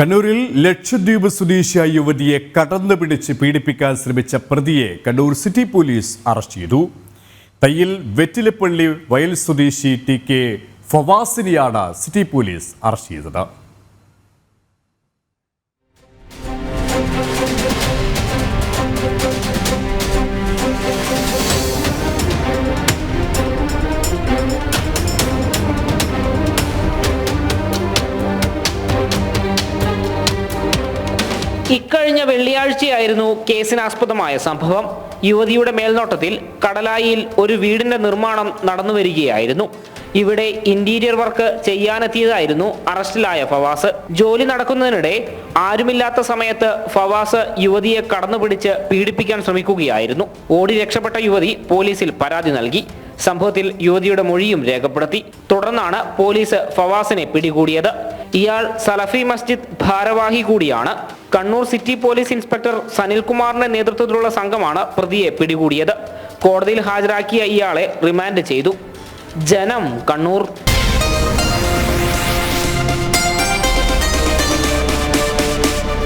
കണ്ണൂരിൽ ലക്ഷദ്വീപ് സ്വദേശിയായ യുവതിയെ കടന്നു പിടിച്ച് പീഡിപ്പിക്കാൻ ശ്രമിച്ച പ്രതിയെ കണ്ണൂർ സിറ്റി പോലീസ് അറസ്റ്റ് ചെയ്തു. തയ്യിൽ വെറ്റിലപ്പള്ളി വയൽ സ്വദേശി ടി കെ ഫവാസിനെയാണ് സിറ്റി പോലീസ് അറസ്റ്റ് ചെയ്തത്. ഇക്കഴിഞ്ഞ വെള്ളിയാഴ്ചയായിരുന്നു കേസിനാസ്പദമായ സംഭവം. യുവതിയുടെ മേൽനോട്ടത്തിൽ കടലായിൽ ഒരു വീടിന്റെ നിർമ്മാണം നടന്നു വരികയായിരുന്നു. ഇവിടെ ഇന്റീരിയർ വർക്ക് ചെയ്യാനെത്തിയതായിരുന്നു അറസ്റ്റിലായ ഫവാസ്. ജോലി നടക്കുന്നതിനിടെ ആരുമില്ലാത്ത സമയത്ത് ഫവാസ് യുവതിയെ കടന്നുപിടിച്ച് പീഡിപ്പിക്കാൻ ശ്രമിക്കുകയായിരുന്നു. ഓടി രക്ഷപ്പെട്ട യുവതി പോലീസിൽ പരാതി നൽകി. സംഭവത്തിൽ യുവതിയുടെ മൊഴിയും രേഖപ്പെടുത്തി. തുടർന്നാണ് പോലീസ് ഫവാസിനെ പിടികൂടിയത്. ഇയാൾ സലഫി മസ്ജിദ് ഭാരവാഹി കൂടിയാണ്. കണ്ണൂർ സിറ്റി പോലീസ് ഇൻസ്പെക്ടർ സനിൽകുമാറിന്റെ നേതൃത്വത്തിലുള്ള സംഘമാണ് പ്രതിയെ പിടികൂടിയത്. കോടതിയിൽ ഹാജരാക്കിയ ഇയാളെ റിമാൻഡ് ചെയ്തു. ജനം കണ്ണൂർ